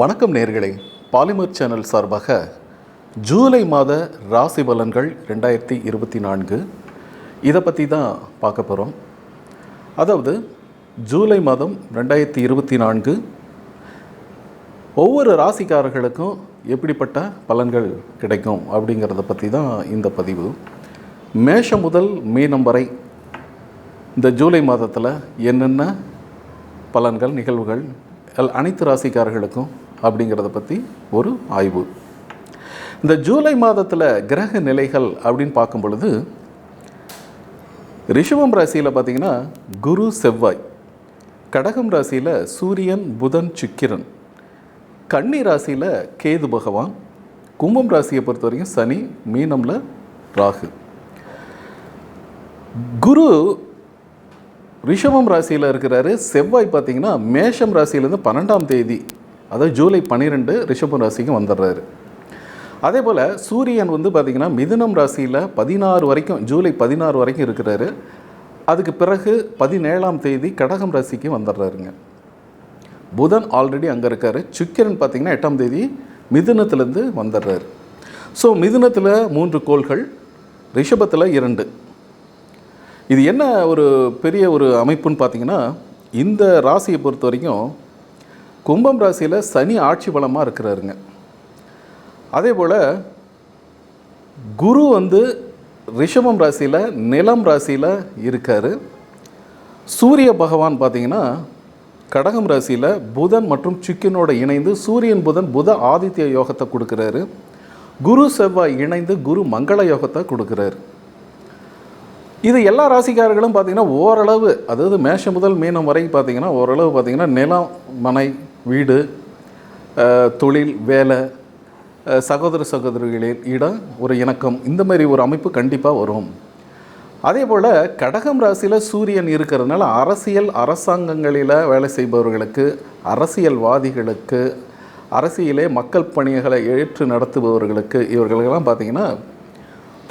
வணக்கம் நேர்களே. Polymer channel சார்பாக ஜூலை மாத ராசி பலன்கள் ரெண்டாயிரத்தி இருபத்தி நான்கு. இதை பற்றி தான் பார்க்க போகிறோம் அதாவது ஜூலை மாதம் ரெண்டாயிரத்தி இருபத்தி நான்கு. ஒவ்வொரு ராசிக்காரர்களுக்கும் எப்படிப்பட்ட பலன்கள் கிடைக்கும் அப்படிங்கிறத பற்றி தான் இந்த பதிவு. மேஷம் முதல் மீனம் வரை இந்த ஜூலை மாதத்தில் என்னென்ன பலன்கள் நிகழ்வுகள் எல் அனைத்து ராசிக்காரர்களுக்கும் அப்படிங்கிறத பற்றி ஒரு ஆய்வு. இந்த ஜூலை மாதத்தில் கிரக நிலைகள் அப்படின்னு பார்க்கும் பொழுது ரிஷபம் ராசியில் பார்த்தீங்கன்னா குரு செவ்வாய். கடகம் ராசியில் சூரியன் புதன் சுக்கிரன். கன்னி ராசியில் கேது பகவான். கும்பம் ராசியை பொறுத்த வரைக்கும் சனி மீனமில் ராகு. குரு ரிஷபம் ராசியில் இருக்கிறாரு. செவ்வாய் பார்த்தீங்கன்னா மேஷம் ராசியிலேருந்து பன்னெண்டாம் தேதி அதாவது ஜூலை பன்னிரெண்டு ரிஷபம் ராசிக்கு வந்துடுறாரு. அதே போல் சூரியன் வந்து பார்த்திங்கன்னா மிதுனம் ராசியில் பதினாறு வரைக்கும் ஜூலை பதினாறு வரைக்கும் இருக்கிறாரு. அதுக்கு பிறகு பதினேழாம் தேதி கடகம் ராசிக்கு வந்துடுறாருங்க. புதன் ஆல்ரெடி அங்கே இருக்கார். சுக்கிரன் பார்த்திங்கன்னா எட்டாம் தேதி மிதுனத்துலேருந்து வந்துடுறாரு. ஸோ மிதுனத்தில் மூன்று கோள்கள் ரிஷபத்தில் இரண்டு. இது என்ன ஒரு பெரிய ஒரு அமைப்புன்னு பார்த்தீங்கன்னா இந்த ராசியை பொறுத்த வரைக்கும் கும்பம் ராசியில் சனி ஆட்சி பலமாக இருக்கிறாருங்க. அதே போல் குரு வந்து ரிஷபம் ராசியில் நிலம் ராசியில் இருக்கார். சூரிய பகவான் பார்த்தீங்கன்னா கடகம் ராசியில் புதன் மற்றும் சுக்கினோட இணைந்து சூரியன் புதன் புத ஆதித்ய யோகத்தை கொடுக்குறாரு. குரு செவ்வாய் இணைந்து குரு மங்கள யோகத்தை கொடுக்குறாரு. இது எல்லா ராசிக்காரர்களும் பார்த்தீங்கன்னா ஓரளவு அதாவது மேஷம் முதல் மீனம் வரை பார்த்திங்கன்னா ஓரளவு பார்த்தீங்கன்னா நிலம் மனை வீடு தொழில் வேலை சகோதர சகோதரிகளில் இடம் ஒரு இணக்கம் இந்த மாதிரி ஒரு அமைப்பு கண்டிப்பாக வரும். அதே போல் கடகம் ராசியில் சூரியன் இருக்கிறதுனால அரசியல் அரசாங்கங்களில் வேலை செய்பவர்களுக்கு அரசியல்வாதிகளுக்கு அரசியலே மக்கள் பணிகளை ஏற்று நடத்துபவர்களுக்கு இவர்களுக்கெல்லாம் பார்த்திங்கன்னா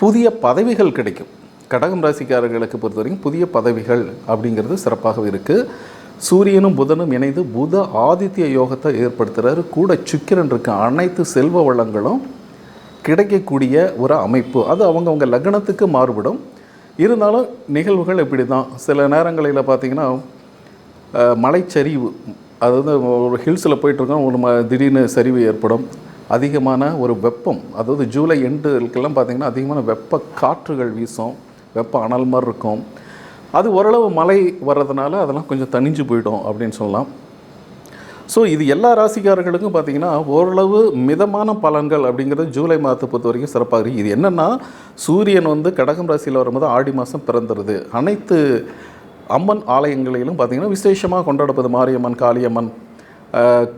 புதிய பதவிகள் கிடைக்கும். கடகம் ராசிக்காரர்களுக்கு பொறுத்த வரைக்கும் புதிய பதவிகள் அப்படிங்கிறது சிறப்பாக இருக்குது சூரியனும் புதனும் இணைந்து புத ஆதித்ய யோகத்தை ஏற்படுத்துகிறாரு கூட சுக்கிரன் இருக்க அனைத்து செல்வ வளங்களும் கிடைக்கக்கூடிய ஒரு அமைப்பு. அது அவங்கவுங்க லக்னத்துக்கு மாறுபடும். இருந்தாலும் நிகழ்வுகள் இப்படி தான் சில நேரங்களில் பார்த்திங்கன்னா மலைச்சரிவு. அதாவது ஒரு ஹில்ஸில் போயிட்டுருக்கோம் ஒரு ம திடீர்னு சரிவு ஏற்படும். அதிகமான ஒரு வெப்பம். அதாவது ஜூலை எண்டுக்கெல்லாம் பார்த்திங்கன்னா அதிகமான வெப்ப காற்றுகள் வீசும். வெப்ப அனல் மாதிரி இருக்கும். அது ஓரளவு மழை வர்றதுனால அதெல்லாம் கொஞ்சம் தணிஞ்சு போயிடும் அப்படின்னு சொல்லலாம். ஸோ இது எல்லா ராசிக்காரர்களுக்கும் பார்த்திங்கன்னா ஓரளவு மிதமான பலன்கள் அப்படிங்கிறது ஜூலை மாதத்தை பொறுத்த வரைக்கும் சிறப்பாக இருக்குது இது என்னென்னா சூரியன் வந்து கடகம் ராசியில் வரும்போது ஆடி மாதம் பிறந்துருது. அனைத்து அம்மன் ஆலயங்களிலும் பார்த்திங்கன்னா விசேஷமாக கொண்டாடப்படுது. மாரியம்மன் காளியம்மன்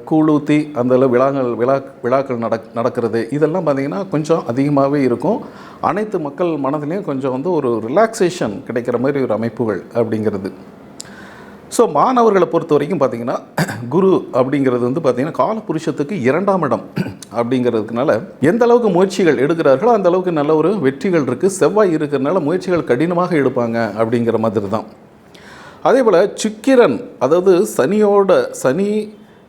கூழூத்தி அந்த அளவு விழாக்கள் விழா விழாக்கள் நடக் நடக்கிறது. இதெல்லாம் பார்த்திங்கன்னா கொஞ்சம் அதிகமாகவே இருக்கும். அனைத்து மக்கள் மனதிலையும் கொஞ்சம் வந்து ஒரு ரிலாக்ஸேஷன் கிடைக்கிற மாதிரி ஒரு அமைப்புகள் அப்படிங்கிறது. ஸோ மாணவர்களை பொறுத்த வரைக்கும் பார்த்தீங்கன்னா குரு அப்படிங்கிறது வந்து பார்த்திங்கன்னா காலபுருஷத்துக்கு இரண்டாம் இடம் அப்படிங்கிறதுனால எந்த அளவுக்கு முயற்சிகள் எடுக்கிறார்களோ அந்த அளவுக்கு நல்ல ஒரு வெற்றிகள் இருக்குது செவ்வாய் இருக்கிறதுனால முயற்சிகள் கடினமாக எடுப்பாங்க அப்படிங்கிற மாதிரி தான். அதே போல் சுக்கிரன் அதாவது சனியோட சனி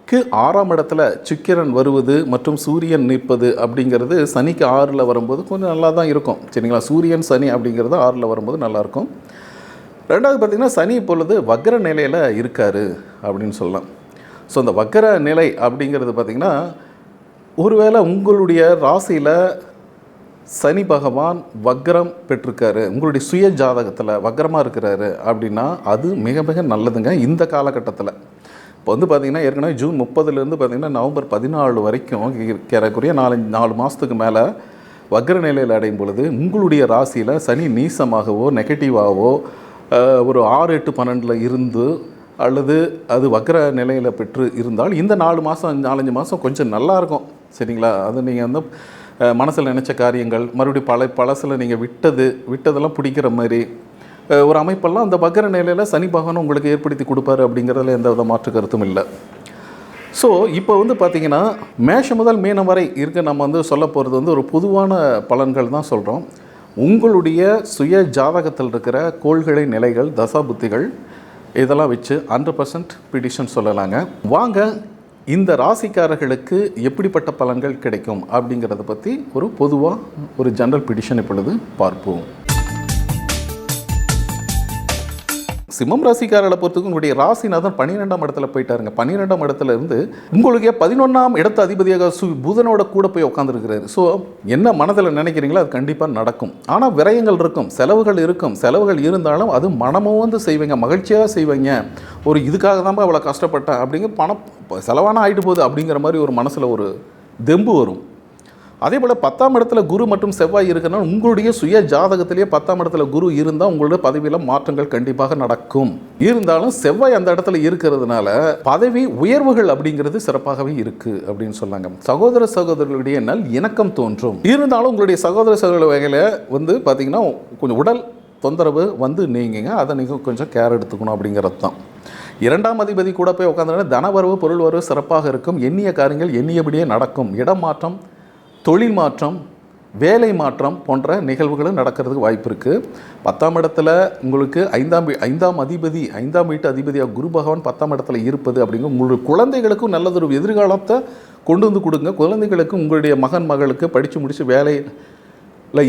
சனிக்கு ஆறாம் இடத்துல சுக்கிரன் வருவது மற்றும் சூரியன் நிற்பது அப்படிங்கிறது சனிக்கு ஆறில் வரும்போது கொஞ்சம் நல்லா தான் இருக்கும். சரிங்களா? சூரியன் சனி அப்படிங்கிறது ஆறில் வரும்போது நல்லாயிருக்கும். ரெண்டாவது பார்த்திங்கன்னா சனி இப்பொழுது வக்ர நிலையில் இருக்கார் அப்படின்னு சொல்லலாம். ஸோ அந்த வக்ர நிலை அப்படிங்கிறது பார்த்திங்கன்னா ஒருவேளை உங்களுடைய ராசியில் சனி பகவான் வக்ரம் பெற்றிருக்காரு உங்களுடைய சுய ஜாதகத்தில் வக்ரமாக இருக்கிறாரு அப்படின்னா அது மிக மிக நல்லதுங்க இந்த காலகட்டத்தில். இப்போ வந்து பார்த்திங்கன்னா ஏற்கனவே ஜூன் முப்பதுலேருந்து பார்த்திங்கன்னா நவம்பர் பதினாலு வரைக்கும் ஏறக்குறைய நாலு நாலு மாதத்துக்கு மேலே வக்ர நிலையில் அடையும் பொழுது உங்களுடைய ராசியில் சனி நீசமாகவோ நெகட்டிவாகவோ ஒரு ஆறு எட்டு பன்னெண்டில் இருந்து அல்லது அது வக்ர நிலையில் பெற்று இருந்தால் இந்த நாலு மாதம் நாலஞ்சு மாதம் கொஞ்சம் நல்லா இருக்கும். சரிங்களா? அது நீங்கள் வந்து மனசில் நினச்ச காரியங்கள் மறுபடியும் பல பழசில் நீங்கள் விட்டது விட்டதெல்லாம் பிடிக்கிற மாதிரி ஒரு அமைப்பெல்லாம் அந்த வக்ர நிலையில் சனி பகவான் உங்களுக்கு ஏற்படுத்தி கொடுப்பாரு அப்படிங்கிறதுல எந்த வித மாற்று கருத்தும் இல்லை. ஸோ இப்போ வந்து பார்த்தீங்கன்னா மேஷம் முதல் மீனம் வரை இருக்க நம்ம வந்து சொல்ல போகிறது வந்து ஒரு பொதுவான பலன்கள் தான் சொல்கிறோம் உங்களுடைய சுய ஜாதகத்தில் இருக்கிற கோள்களை நிலைகள் தசா புத்திகள் இதெல்லாம் வச்சு ஹண்ட்ரட் பர்சன்ட் பிடிஷன் சொல்லலாங்க. வாங்க இந்த ராசிக்காரர்களுக்கு எப்படிப்பட்ட பலன்கள் கிடைக்கும் அப்படிங்கிறத பற்றி ஒரு பொதுவாக ஒரு ஜென்ரல் பிடிஷன் இப்பொழுது பார்ப்போம். சிம்மம் ராசிக்காரர்களை பொறுத்தவரைக்கும் உங்களுடைய ராசிநாதன் பன்னிரெண்டாம் இடத்துல போயிட்டாருங்க. பன்னிரெண்டாம் இடத்துல இருந்து உங்களுக்கே பதினொன்றாம் இடத்த அதிபதியாக சு புதனோட கூட போய் உட்காந்துருக்கிறாரு ஸோ என்ன மனதில் நினைக்கிறீங்களோ அது கண்டிப்பாக நடக்கும். ஆனால் விரயங்கள் இருக்கும் செலவுகள் இருக்கும் செலவுகள் இருந்தாலும் அது மனமும் வந்து செய்வீங்க மகிழ்ச்சியாக செய்வீங்க. ஒரு இதுக்காக தான் அவ்வளோ கஷ்டப்பட்டேன் அப்படிங்கிற பணம் செலவான ஆகிட்டு போகுது அப்படிங்கிற மாதிரி ஒரு மனசில் ஒரு தெம்பு வரும். அதே போல் பத்தாம் இடத்துல குரு மற்றும் செவ்வாய் இருக்குன்னா உங்களுடைய சுய ஜாதகத்திலேயே பத்தாம் இடத்துல குரு இருந்தால் உங்களுடைய பதவியில் மாற்றங்கள் கண்டிப்பாக நடக்கும். இருந்தாலும் செவ்வாய் அந்த இடத்துல இருக்கிறதுனால பதவி உயர்வுகள் அப்படிங்கிறது சிறப்பாகவே இருக்கு அப்படின்னு சொன்னாங்க. சகோதர சகோதரர்களுடைய நல் இணக்கம் தோன்றும். இருந்தாலும் உங்களுடைய சகோதர சகோதர வகையில் வந்து பார்த்தீங்கன்னா கொஞ்சம் உடல் தொந்தரவு வந்து நீங்கிங்க. அதை நீங்கள் கொஞ்சம் கேர் எடுத்துக்கணும் அப்படிங்கிறது தான். இரண்டாம் அதிபதி கூட போய் உட்காந்துனா தனவரவு பொருள் வரவு சிறப்பாக இருக்கும். எண்ணிய காரியங்கள் எண்ணியபடியே நடக்கும். இடம் மாற்றம் தொழில் மாற்றம் வேலை மாற்றம் போன்ற நிகழ்வுகளும் நடக்கிறதுக்கு வாய்ப்பு இருக்குது பத்தாம் இடத்துல உங்களுக்கு ஐந்தாம் ஐந்தாம் அதிபதி ஐந்தாம் வீட்டு அதிபதியாக குரு பகவான் பத்தாம் இடத்துல இருப்பது அப்படிங்கிற உங்களுடைய குழந்தைகளுக்கும் நல்லதொரு எதிர்காலத்தை கொண்டு வந்து கொடுங்க. குழந்தைகளுக்கு உங்களுடைய மகன் மகளுக்கு படித்து முடித்து வேலையில்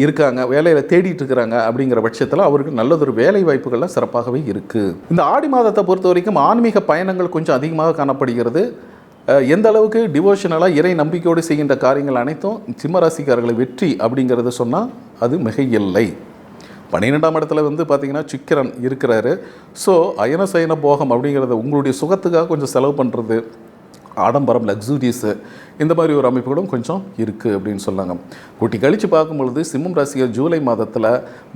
இருக்காங்க வேலையில் தேடிட்டு இருக்கிறாங்க அப்படிங்கிற பட்சத்தில் அவருக்கு நல்லதொரு வேலை வாய்ப்புகள்லாம் சிறப்பாகவே இருக்குது இந்த ஆடி மாதத்தை பொறுத்த வரைக்கும் ஆன்மீக பயணங்கள் கொஞ்சம் அதிகமாக காணப்படுகிறது. எந்த அளவுக்கு டிவோஷனலாக இறை நம்பிக்கையோடு செய்கின்ற காரியங்கள் அனைத்தும் சிம்மராசிக்காரர்களை வெற்றி அப்படிங்கிறத சொன்னால் அது மிக இல்லை பன்னிரெண்டாம் இடத்துல வந்து பார்த்தீங்கன்னா சுக்கிரன் இருக்கிறாரு. ஸோ அயன சயன போகம் அப்படிங்கிறத உங்களுடைய சுகத்துக்காக கொஞ்சம் செலவு பண்ணுறது ஆடம்பரம் லக்ஸூரியஸு இந்த மாதிரி ஒரு அமைப்புகளும் கொஞ்சம் இருக்குது அப்படின்னு சொன்னாங்க. கூட்டி கழித்து பார்க்கும் பொழுது சிம்மம் ராசியர் ஜூலை மாதத்தில்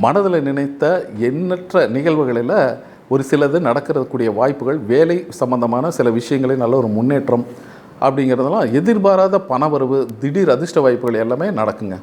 மனதில் நினைத்த எண்ணற்ற நிகழ்வுகளில் ஒரு சிலது நடக்கிறதுக்கூடிய வாய்ப்புகள் வேலை சம்பந்தமான சில விஷயங்களே நல்ல ஒரு முன்னேற்றம் அப்படிங்கிறதெல்லாம் எதிர்பாராத பணவரவு திடீர் அதிர்ஷ்ட வாய்ப்புகள் எல்லாமே நடக்குங்க.